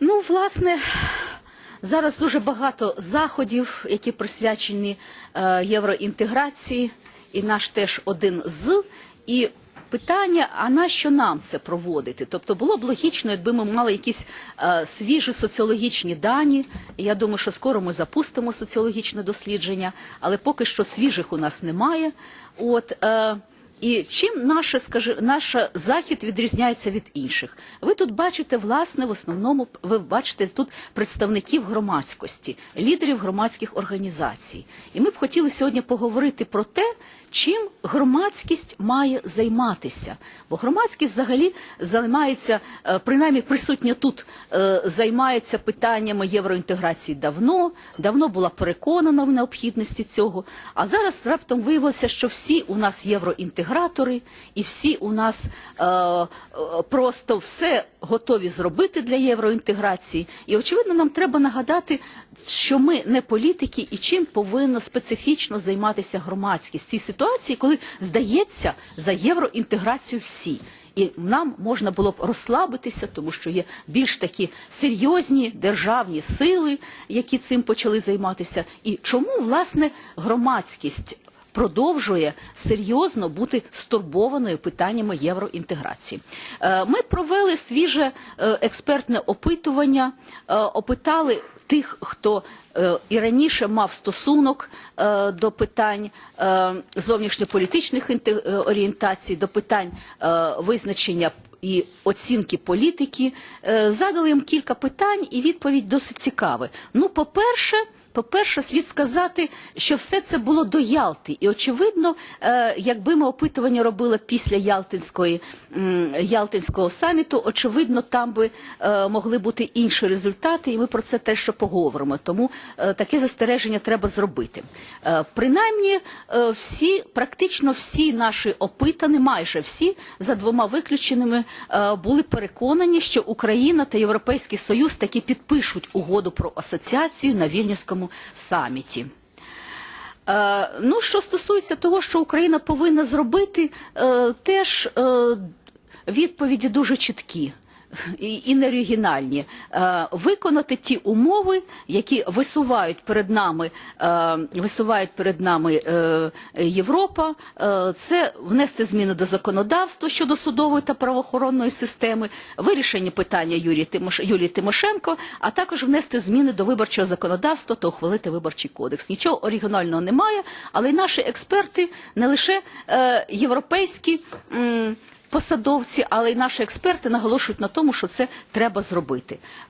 Ну, власне, зараз дуже багато заходів, які присвячені е, євроінтеграції, і наш теж один з. І питання: а нащо нам це проводити? Тобто було б логічно, якби ми мали якісь е, свіжі соціологічні дані. Я думаю, що скоро ми запустимо соціологічне дослідження, але поки що свіжих у нас немає. От. Е, і чим наше, скажи, наш захід відрізняється від інших? Ви тут бачите, власне, в основному ви бачите тут представників громадськості, лідерів громадських організацій. І ми б хотіли сьогодні поговорити про те, чим громадськість має займатися. Бо громадськість взагалі займається, е, принаймні присутня тут, е, займається питаннями євроінтеграції давно, давно була переконана в необхідності цього. А зараз раптом виявилося, що всі у нас євроінтегратори, і всі у нас е, е, просто все готові зробити для євроінтеграції. І очевидно, нам треба нагадати, що ми не політики і чим повинна специфічно займатися громадськість в цій ситуації, коли здається за євроінтеграцію всі. І нам можна було б розслабитися, тому що є більш такі серйозні державні сили, які цим почали займатися. І чому власне громадськість продовжує серйозно бути стурбованою питаннями євроінтеграції? Е, Ми провели свіже е, експертне опитування, е, опитали тих, хто і раніше мав стосунок до питань зовнішньополітичних орієнтацій, до питань визначення і оцінки політики, задали їм кілька питань, і відповідь досить цікава. Ну, по-перше, по-перше, слід сказати, що все це було до Ялти, і очевидно, е, якби ми опитування робили після Ялтинської Ялтинського саміту, очевидно, там би е, могли бути інші результати, і ми про це теж ще поговоримо. Тому е, таке застереження треба зробити. Принаймні, всі, практично всі наші опитані, майже всі, за двома виключеними, були переконані, що Україна та Європейський Союз таки підпишуть угоду про асоціацію на Вільнюському саміті. Е, ну, що стосується того, що Україна повинна зробити, е, теж е, відповіді дуже чіткі. І, неоригінальні е, виконати ті умови, які висувають перед нами, е, висувають перед нами е, Європа. Це внести зміни до законодавства щодо судової та правоохоронної системи, вирішення питання. Юлії Тимошенко, а також внести зміни до виборчого законодавства та ухвалити виборчий кодекс. Нічого оригінального немає, але й наші експерти не лише європейські. Посадовці, але й наші експерти наголошують на тому, що це треба зробити.